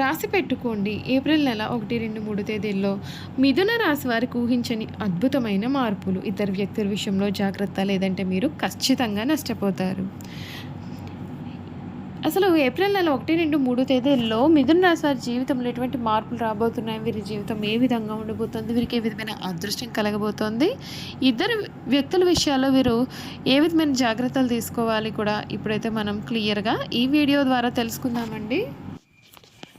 రాసి పెట్టుకోండి ఏప్రిల్ నెల ఒకటి రెండు మూడు తేదీల్లో మిథున రాశి వారికి ఊహించని అద్భుతమైన మార్పులు. ఇద్దరు వ్యక్తుల విషయంలో జాగ్రత్త లేదంటే మీరు ఖచ్చితంగా నష్టపోతారు. అసలు ఏప్రిల్ నెల ఒకటి రెండు మూడు తేదీల్లో మిథున రాశి వారి జీవితంలో ఎటువంటి మార్పులు రాబోతున్నాయి? వీరి జీవితం ఏ విధంగా ఉండబోతుంది? వీరికి ఏ విధమైన అదృష్టం కలగబోతోంది? ఇద్దరు వ్యక్తుల విషయాల్లో వీరు ఏ విధమైన జాగ్రత్తలు తీసుకోవాలి కూడా ఇప్పుడైతే మనం క్లియర్గా ఈ వీడియో ద్వారా తెలుసుకుందామండి.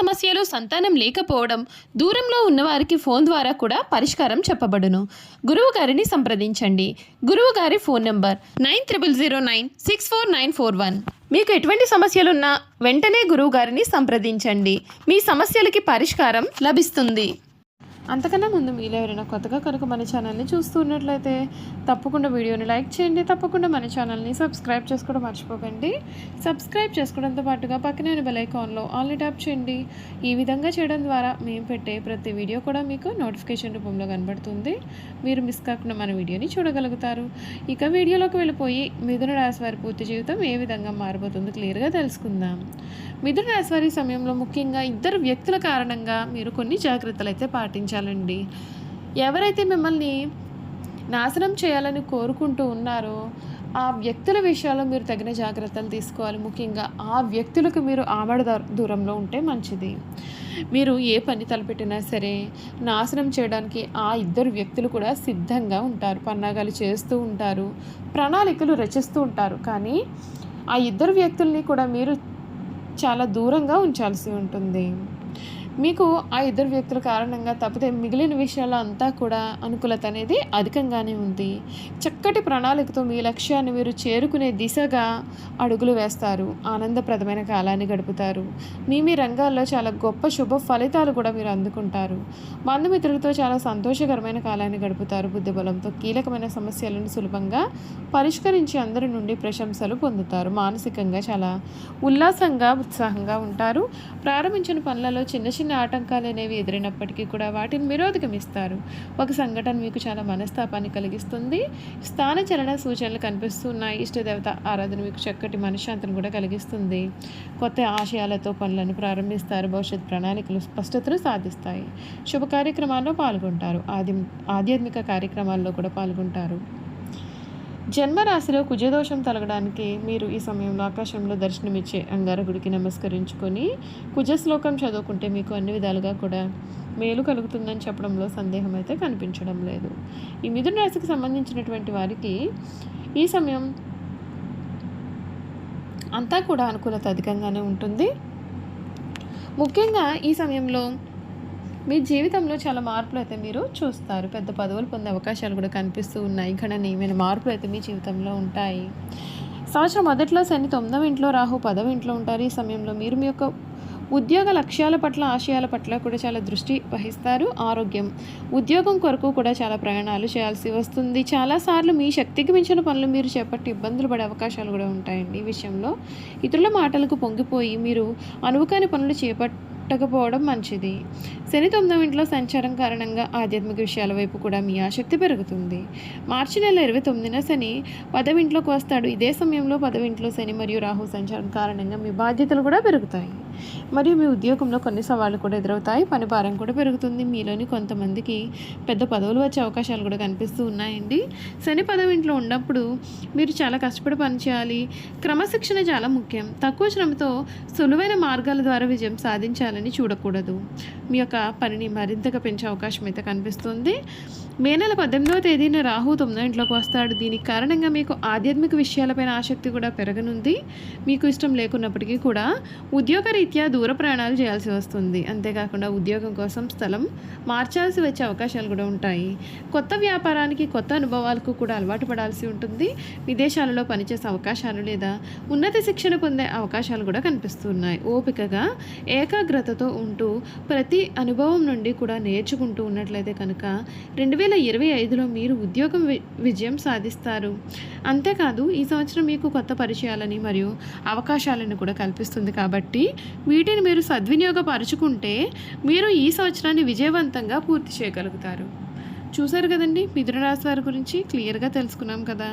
సమస్యలు సంతానం లేకపోవడం దూరంలో ఉన్నవారికి ఫోన్ ద్వారా కూడా పరిష్కారం చెప్పబడును. గురువు గారిని సంప్రదించండి. గురువు గారి phone number nine triple zero nine six four nine four one. మీకు ఎటువంటి సమస్యలున్నా వెంటనే గురువు గారిని సంప్రదించండి. మీ సమస్యలకి పరిష్కారం లభిస్తుంది. అంతకన్నా ముందు మీలో ఎవరైనా కొత్తగా కనుక మన ఛానల్ని చూస్తూ ఉన్నట్లయితే తప్పకుండా వీడియోని లైక్ చేయండి తప్పకుండా మన ఛానల్ని సబ్స్క్రైబ్ చేసుకోవడం మర్చిపోకండి. సబ్స్క్రైబ్ చేసుకోవడంతో పాటుగా పక్కనే ఉన్న బెలైకాన్లో ఆల్ని ట్యాప్ చేయండి. ఈ విధంగా చేయడం ద్వారా మేము పెట్టే ప్రతి వీడియో కూడా మీకు నోటిఫికేషన్ రూపంలో కనబడుతుంది. మీరు మిస్ కాకుండా మన వీడియోని చూడగలుగుతారు. ఇక వీడియోలోకి వెళ్ళిపోయి మిథున రాశి వారి పూర్తి జీవితం ఏ విధంగా మారిపోతుందో క్లియర్గా తెలుసుకుందాం. మిథున రాశి వారి సమయంలో ముఖ్యంగా ఇద్దరు వ్యక్తుల కారణంగా మీరు కొన్ని జాగ్రత్తలు అయితే ఆలోచించాలండి. ఎవరైతే మిమ్మల్ని నాశనం చేయాలని కోరుకుంటూ ఉన్నారో ఆ వ్యక్తుల విషయాల్లో మీరు తగిన జాగ్రత్తలు తీసుకోవాలి. ముఖ్యంగా ఆ వ్యక్తులకు మీరు ఆమడ దూరంలో ఉంటే మంచిది. మీరు ఏ పని తలపెట్టినా సరే నాశనం చేయడానికి ఆ ఇద్దరు వ్యక్తులు కూడా సిద్ధంగా ఉంటారు. పన్నాగాలు చేస్తూ ఉంటారు. ప్రణాళికలు రచిస్తూ ఉంటారు. కానీ ఆ ఇద్దరు వ్యక్తుల్ని కూడా మీరు చాలా దూరంగా ఉంచాల్సి ఉంటుంది. మీకు ఆ ఇద్దరు వ్యక్తుల కారణంగా తప్పితే మిగిలిన విషయాలు అంతా కూడా అనుకూలత అనేది అధికంగానే ఉంది. చక్కటి ప్రణాళికతో మీ లక్ష్యాన్ని మీరు చేరుకునే దిశగా అడుగులు వేస్తారు. ఆనందప్రదమైన కాలాన్ని గడుపుతారు. మీ మీ రంగాల్లో చాలా గొప్ప శుభ ఫలితాలు కూడా మీరు అందుకుంటారు. బంధుమిత్రులతో చాలా సంతోషకరమైన కాలాన్ని గడుపుతారు. బుద్ధిబలంతో కీలకమైన సమస్యలను సులభంగా పరిష్కరించి అందరి నుండి ప్రశంసలు పొందుతారు. మానసికంగా చాలా ఉల్లాసంగా ఉత్సాహంగా ఉంటారు. ప్రారంభించిన పనులలో చిన్న చిన్న ఆటంకాలు అనేవి ఎదురైనప్పటికీ కూడా వాటిని నిరోధకమిస్తారు. ఒక సంఘటన మీకు చాలా మనస్తాపాన్ని కలిగిస్తుంది. స్థాన చలన సూచనలు కనిపిస్తున్నాయి. ఇష్టదేవత ఆరాధన మీకు చక్కటి మనశ్శాంతిని కూడా కలిగిస్తుంది. కొత్త ఆశయాలతో పనులను ప్రారంభిస్తారు. భవిష్యత్ ప్రణాళికలు స్పష్టతను సాధిస్తాయి. శుభ కార్యక్రమాల్లో పాల్గొంటారు. ఆది ఆధ్యాత్మిక కార్యక్రమాల్లో కూడా పాల్గొంటారు. జన్మరాశిలో కుజదోషం తొలగడానికి మీరు ఈ సమయంలో ఆకాశంలో దర్శనమిచ్చే అంగారకుడికి నమస్కరించుకొని కుజశ్లోకం చదువుకుంటే మీకు అన్ని విధాలుగా కూడా మేలు కలుగుతుందని చెప్పడంలో సందేహం అయితే కనిపించడం లేదు. ఈ మిథున రాశికి సంబంధించినటువంటి వారికి ఈ సమయం అంతా కూడా అనుకూలత అధికంగానే ఉంటుంది. ముఖ్యంగా ఈ సమయంలో మీ జీవితంలో చాలా మార్పులు అయితే మీరు చూస్తారు. పెద్ద పదవులు పొందే అవకాశాలు కూడా కనిపిస్తూ ఉన్నాయి. గణనీయమైన మార్పులు అయితే మీ జీవితంలో ఉంటాయి. సంవత్సరం మొదట్లో శని తొమ్మిదవ ఇంట్లో రాహు పదవ ఇంట్లో ఉంటారు. ఈ సమయంలో మీరు మీ యొక్క ఉద్యోగ లక్ష్యాల పట్ల ఆశయాల పట్ల కూడా చాలా దృష్టి వహిస్తారు ఆరోగ్యం. ఉద్యోగం కొరకు కూడా చాలా ప్రయాణాలు చేయాల్సి వస్తుంది. చాలాసార్లు మీ శక్తికి మించిన పనులు మీరు చేపట్టి ఇబ్బందులు పడే అవకాశాలు కూడా ఉంటాయండి ఈ విషయంలో. ఇతరుల మాటలకు పొంగిపోయి మీరు అనువుకాని పనులు పట్టకపోవడం మంచిది. శని తొమ్మిదవ ఇంట్లో సంచారం కారణంగా ఆధ్యాత్మిక విషయాల వైపు కూడా మీ ఆసక్తి పెరుగుతుంది. మార్చి నెల ఇరవై తొమ్మిదిన శని పదవింట్లోకి వస్తాడు. ఇదే సమయంలో పదవింట్లో శని మరియు రాహు సంచారం కారణంగా మీ బాధ్యతలు కూడా పెరుగుతాయి. మరియు మీ ఉద్యోగంలో కొన్ని సవాళ్ళు కూడా ఎదురవుతాయి. పని భారం కూడా పెరుగుతుంది. మీలోని కొంతమందికి పెద్ద పదవులు వచ్చే అవకాశాలు కూడా కనిపిస్తూ ఉన్నాయండి. శని పదవింట్లో ఉన్నప్పుడు మీరు చాలా కష్టపడి పనిచేయాలి. క్రమశిక్షణ చాలా ముఖ్యం. తక్కువ శ్రమతో సులువైన మార్గాల ద్వారా విజయం సాధించాలి. సాధించాలని చూడకూడదు. మీ యొక్క పనిని మరింతగా పెంచే అవకాశం అయితే కనిపిస్తుంది. మే నెల పద్దెనిమిదవ తేదీన రాహు తొమ్మిదో ఇంట్లోకి వస్తాడు. దీనికి కారణంగా మీకు ఆధ్యాత్మిక విషయాలపైన ఆసక్తి కూడా పెరగనుంది. మీకు ఇష్టం లేకున్నప్పటికీ కూడా ఉద్యోగరీత్యా రీత్యా దూర ప్రయాణాలు చేయాల్సి వస్తుంది. అంతేకాకుండా ఉద్యోగం కోసం స్థలం మార్చాల్సి వచ్చే అవకాశాలు కూడా ఉంటాయి. కొత్త వ్యాపారానికి కొత్త అనుభవాలకు కూడా అలవాటు పడాల్సి ఉంటుంది. విదేశాలలో పనిచేసే అవకాశాలు లేదా ఉన్నత శిక్షణ పొందే అవకాశాలు కూడా కనిపిస్తున్నాయి. ఓపికగా ఏకాగ్రత ఏకాగ్రతతో ఉంటూ ప్రతి అనుభవం నుండి కూడా నేర్చుకుంటూ ఉన్నట్లయితే కనుక రెండు వేల ఇరవై ఐదులో మీరు ఉద్యోగం వి- విజయం సాధిస్తారు. అంతేకాదు ఈ సంవత్సరం మీకు కొత్త పరిచయాలని మరియు అవకాశాలను కూడా కల్పిస్తుంది కాబట్టి వీటిని మీరు సద్వినియోగపరుచుకుంటే మీరు ఈ సంవత్సరాన్ని విజయవంతంగా పూర్తి చేయగలుగుతారు. చూశారు కదండి? మిథున రాశి వారి గురించి క్లియర్గా తెలుసుకున్నాం కదా.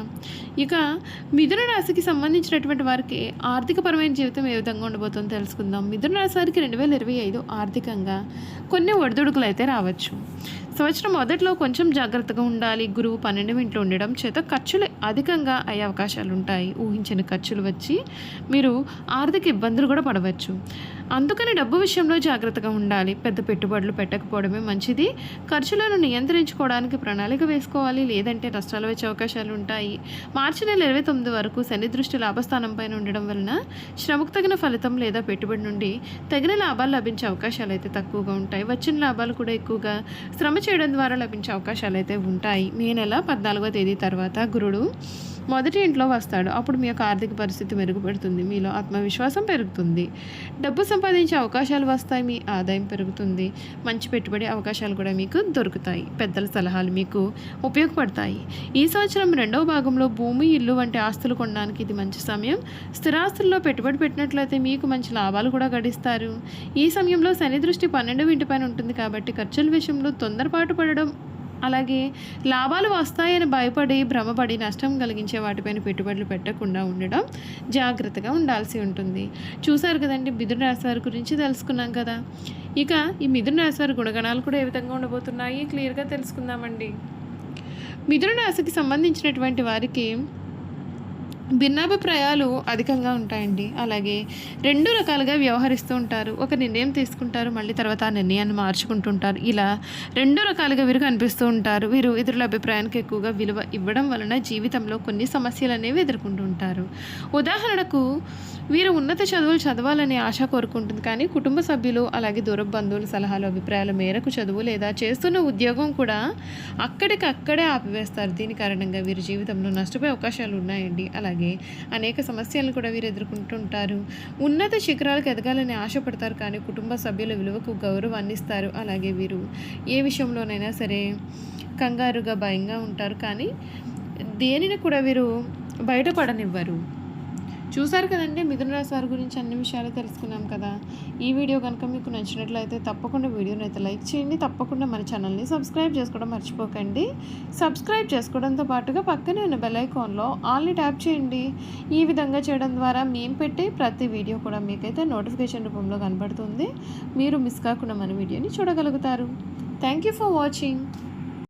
ఇక మిథున రాశికి సంబంధించినటువంటి వారికి ఆర్థికపరమైన జీవితం ఏ విధంగా ఉండబోతుందో తెలుసుకుందాం. మిథున రాశి వారికి రెండు వేల ఇరవై ఐదు ఆర్థికంగా కొన్ని ఒడిదుడుకులు అయితే రావచ్చు. సంవత్సరం మొదట్లో కొంచెం జాగ్రత్తగా ఉండాలి. గురువు పన్నెండు ఇంట్లో ఉండడం చేత ఖర్చులు అధికంగా అయ్యే అవకాశాలు ఉంటాయి. ఊహించిన ఖర్చులు వచ్చి మీరు ఆర్థిక ఇబ్బందులు కూడా పడవచ్చు. అందుకని డబ్బు విషయంలో జాగ్రత్తగా ఉండాలి. పెద్ద పెట్టుబడులు పెట్టకపోవడమే మంచిది. ఖర్చులను నియంత్రించుకోవడానికి ప్రణాళిక వేసుకోవాలి. లేదంటే నష్టాలు వచ్చే అవకాశాలు ఉంటాయి. మార్చి నెల ఇరవై తొమ్మిది వరకు శని దృష్టి లాభస్థానం పైన ఉండడం వలన శ్రమకు తగిన ఫలితం లేదా పెట్టుబడి నుండి తగిన లాభాలు లభించే అవకాశాలు అయితే తక్కువగా ఉంటాయి. వచ్చిన లాభాలు కూడా ఎక్కువగా. శ్రమ చేయడం ద్వారా లభించే అవకాశాలు అయితే ఉంటాయి. మే నెల పద్నాలుగో తేదీ తర్వాత గురుడు మొదటి ఇంట్లో వస్తాడు. అప్పుడు మీ యొక్క ఆర్థిక పరిస్థితి మెరుగుపడుతుంది. మీలో ఆత్మవిశ్వాసం పెరుగుతుంది. డబ్బు సంపాదించే అవకాశాలు వస్తాయి. మీ ఆదాయం పెరుగుతుంది. మంచి పెట్టుబడి అవకాశాలు కూడా మీకు దొరుకుతాయి. పెద్దల సలహాలు మీకు ఉపయోగపడతాయి. ఈ సంవత్సరం రెండవ భాగంలో భూమి ఇల్లు వంటి ఆస్తులు కొనడానికి ఇది మంచి సమయం. స్థిరాస్తుల్లో పెట్టుబడి పెట్టినట్లయితే మీకు మంచి లాభాలు కూడా గడిస్తారు. ఈ సమయంలో శని దృష్టి పన్నెండు ఇంటిపైన ఉంటుంది కాబట్టి ఖర్చుల విషయంలో తొందరపాటు పడడం అలాగే లాభాలు వస్తాయని భయపడి భ్రమపడి నష్టం కలిగించే వాటిపైన పెట్టుబడులు పెట్టకుండా ఉండడం జాగ్రత్తగా ఉండాల్సి ఉంటుంది. చూశారు కదండి మిథున రాశి వారి గురించి తెలుసుకున్నాం కదా. ఇక ఈ మిథున రాశి వారి గుణగణాలు కూడా ఏ విధంగా ఉండబోతున్నాయి? క్లియర్గా తెలుసుకుందామండి. మిథున రాశికి సంబంధించినటువంటి వారికి భిన్నాభిప్రాయాలు అధికంగా ఉంటాయండి. అలాగే రెండు రకాలుగా వ్యవహరిస్తూ ఉంటారు. ఒక నిర్ణయం తీసుకుంటారు మళ్ళీ తర్వాత ఆ నిర్ణయాన్ని మార్చుకుంటుంటారు. ఇలా రెండు రకాలుగా వీరు కనిపిస్తూ ఉంటారు. వీరు ఇతరుల అభిప్రాయానికి ఎక్కువగా విలువ ఇవ్వడం వలన జీవితంలో కొన్ని సమస్యలు అనేవి ఎదుర్కొంటూ ఉంటారు. ఉదాహరణకు వీరు ఉన్నత చదువులు చదవాలని ఆశ కోరుకుంటుంది. కానీ కుటుంబ సభ్యులు అలాగే దూర బంధువుల సలహాలు అభిప్రాయాల మేరకు చదువు లేదా చేస్తున్న ఉద్యోగం కూడా అక్కడికక్కడే ఆపివేస్తారు. దీని కారణంగా వీరి జీవితంలో నష్టపోయే అవకాశాలు ఉన్నాయండి. అలాగే అలాగే అనేక సమస్యలను కూడా వీరు ఎదుర్కొంటుంటారు. ఉన్నత శిఖరాలకు ఎదగాలని ఆశపడతారు కానీ కుటుంబ సభ్యుల విలువకు గౌరవాన్ని ఇస్తారు. అలాగే వీరు ఏ విషయంలోనైనా సరే కంగారుగా భయంగా ఉంటారు కానీ దేనిని కూడా వీరు బయటపడనివ్వరు. చూసారు కదండి మిథున రాశి వారి గురించి అన్ని విషయాలు తెలుసుకున్నాం కదా. ఈ వీడియో కనుక మీకు నచ్చినట్లయితే తప్పకుండా వీడియోని అయితే లైక్ చేయండి. తప్పకుండా మన ఛానల్ని సబ్స్క్రైబ్ చేసుకోవడం మర్చిపోకండి. సబ్స్క్రైబ్ చేసుకోవడంతో పాటుగా పక్కనే ఉన్న బెల్ ఐకాన్లో ఆల్ని ట్యాప్ చేయండి. ఈ విధంగా చేయడం ద్వారా మేము పెట్టే ప్రతి వీడియో కూడా మీకైతే నోటిఫికేషన్ రూపంలో కనబడుతుంది. మీరు మిస్ కాకుండా మన వీడియోని చూడగలుగుతారు. Thank you for watching.